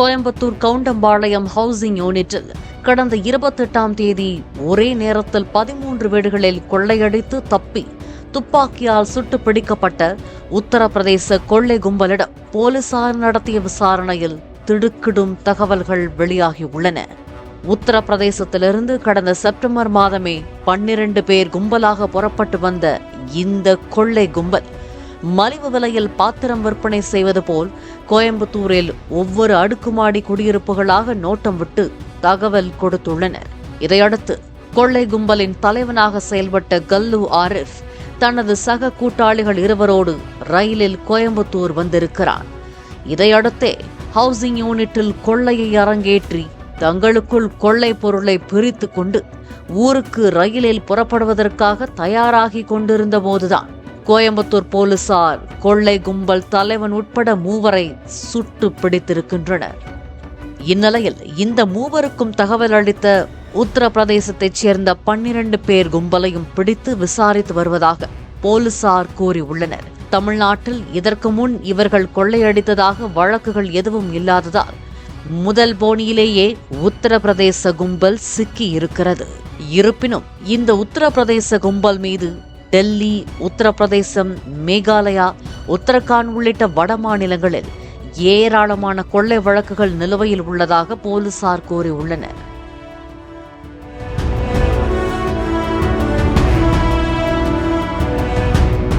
Coimbatore Goundampalayam housing யூனிட்டில் கடந்த இருபத்தெட்டாம் தேதி ஒரே நேரத்தில் பதிமூன்று வீடுகளில் கொள்ளையடித்து தப்பி துப்பாக்கியால் சுட்டு பிடிக்கப்பட்ட உத்தரப்பிரதேச கொள்ளை கும்பலிடம் போலீசார் நடத்திய விசாரணையில் திடுக்கிடும் தகவல்கள் வெளியாகியுள்ளன உத்தரப்பிரதேசத்திலிருந்து கடந்த செப்டம்பர் மாதமே பன்னிரண்டு பேர் கும்பலாக புறப்பட்டு வந்த இந்த கொள்ளை கும்பல் மலிவு விலையில் பாத்திரம் விற்பனை செய்வது போல் கோயம்புத்தூரில் ஒவ்வொரு அடுக்குமாடி குடியிருப்புகளாக நோட்டம் விட்டு தகவல் கொடுத்துள்ளனர். இதையடுத்து கொள்ளை கும்பலின் தலைவனாக செயல்பட்ட கல்லு ஆரிஃப் தனது சக கூட்டாளிகள் இருவரோடு ரயிலில் கோயம்புத்தூர் வந்திருக்கிறான் இதையடுத்தே ஹவுசிங் யூனிட்டில் கொள்ளையை அரங்கேற்றி தங்களுக்குள் கொள்ளை பொருளை பிரித்து கொண்டு ஊருக்கு ரயிலில் புறப்படுவதற்காக தயாராகி கொண்டிருந்த போதுதான் கோயம்புத்தூர் போலீசார் கொள்ளை கும்பல் தலைவன் உட்பட மூவரை சுட்டு பிடித்திருக்கின்றனர். இந்நிலையில் இந்த மூவருக்கும் தகவல் அளித்த உத்தரப்பிரதேசத்தைச் சேர்ந்த பன்னிரண்டு பேர் கும்பலையும் பிடித்து விசாரித்து வருவதாக போலீசார் கூறியுள்ளனர். தமிழ்நாட்டில் இதற்கு முன் இவர்கள் கொள்ளையடித்ததாக வழக்குகள் எதுவும் இல்லாததால் முதல் போனியிலேயே உத்தரப்பிரதேச கும்பல் சிக்கி இருக்கிறது இருப்பினும் இந்த உத்தரப்பிரதேச கும்பல் மீது டெல்லி உத்தரப்பிரதேசம் மேகாலயா உத்தரகாண்ட் உள்ளிட்ட வட மாநிலங்களில் ஏராளமான கொள்ளை வழக்குகள் நிலுவையில் உள்ளதாக போலீசார் கூறியுள்ளனர்.